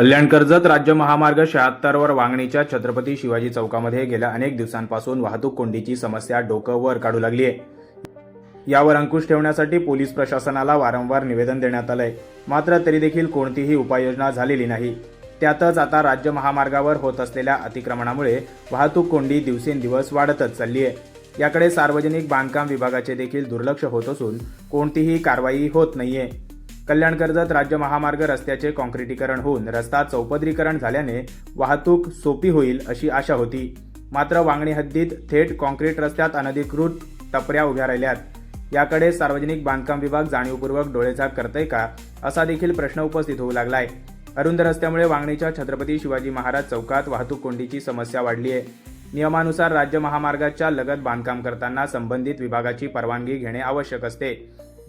कल्याण कर्जत राज्य महामार्ग शहात्तरवर वांगणीच्या छत्रपती शिवाजी चौकामध्ये गेल्या अनेक दिवसांपासून वाहतूक कोंडीची समस्या डोकं वर काढू लागली आहे. यावर अंकुश ठेवण्यासाठी पोलीस प्रशासनाला वारंवार निवेदन देण्यात आलंय. मात्र तरी देखील कोणतीही उपाययोजना झालेली नाही. त्यातच आता राज्य महामार्गावर होत असलेल्या अतिक्रमणामुळे वाहतूक कोंडी दिवसेंदिवस वाढतच चालली आहे. याकडे सार्वजनिक बांधकाम विभागाचे देखील दुर्लक्ष होत असून कोणतीही कारवाई होत नाहीये. कल्याण कर्जत राज्य महामार्ग रस्त्याचे कॉन्क्रिटीकरण होऊन रस्ता चौपदरीकरण झाल्याने वाहतूक सोपी होईल अशी आशा होती. मात्र वांगणी हद्दीत थेट कॉन्क्रीट रस्त्यात अनधिकृत टपऱ्या उभ्या राहिल्यात. याकडे सार्वजनिक बांधकाम विभाग जाणीवपूर्वक डोळेझाक करतय का असा देखील प्रश्न उपस्थित होऊ लागलाय. अरुंद रस्त्यामुळे वांगणीच्या छत्रपती शिवाजी महाराज चौकात वाहतूक कोंडीची समस्या वाढली आहे नियमानुसार राज्य महामार्गाच्या लगत बांधकाम करताना संबंधित विभागाची परवानगी घेणे आवश्यक असते.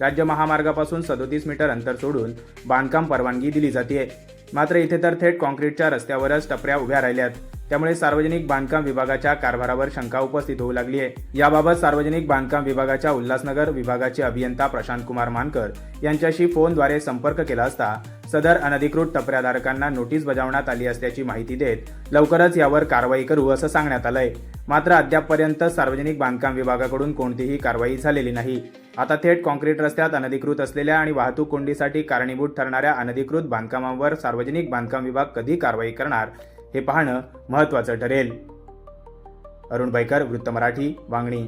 राज्य महामार्गापासून सदोतीस मीटर अंतर सोडून बांधकाम परवानगी दिली जाते मात्र इथे तर थेट कॉन्क्रीटच्या रस्त्यावरच टपऱ्या उभ्या राहिल्यात. त्यामुळे सार्वजनिक बांधकाम विभागाच्या कारभारावर शंका उपस्थित होऊ लागली आहे. याबाबत सार्वजनिक बांधकाम विभागाच्या उल्हासनगर विभागाचे अभियंता प्रशांत कुमार मानकर यांच्याशी फोनद्वारे संपर्क केला असता सदर अनधिकृत टपऱ्याधारकांना नोटीस बजावण्यात आली असल्याची माहिती देत लवकरच यावर कारवाई करू असं सांगण्यात आलंय. मात्र अद्यापपर्यंत सार्वजनिक बांधकाम विभागाकडून कोणतीही कारवाई झालेली नाही. आता थेट कॉन्क्रीट रस्त्यात अनधिकृत असलेल्या आणि वाहतूक कोंडीसाठी कारणीभूत ठरणाऱ्या अनधिकृत बांधकामांवर सार्वजनिक बांधकाम विभाग कधी कारवाई करणार हे पाहणं महत्त्वाचं ठरेल. अरुण बैकर वृत्त मराठी वांगणी.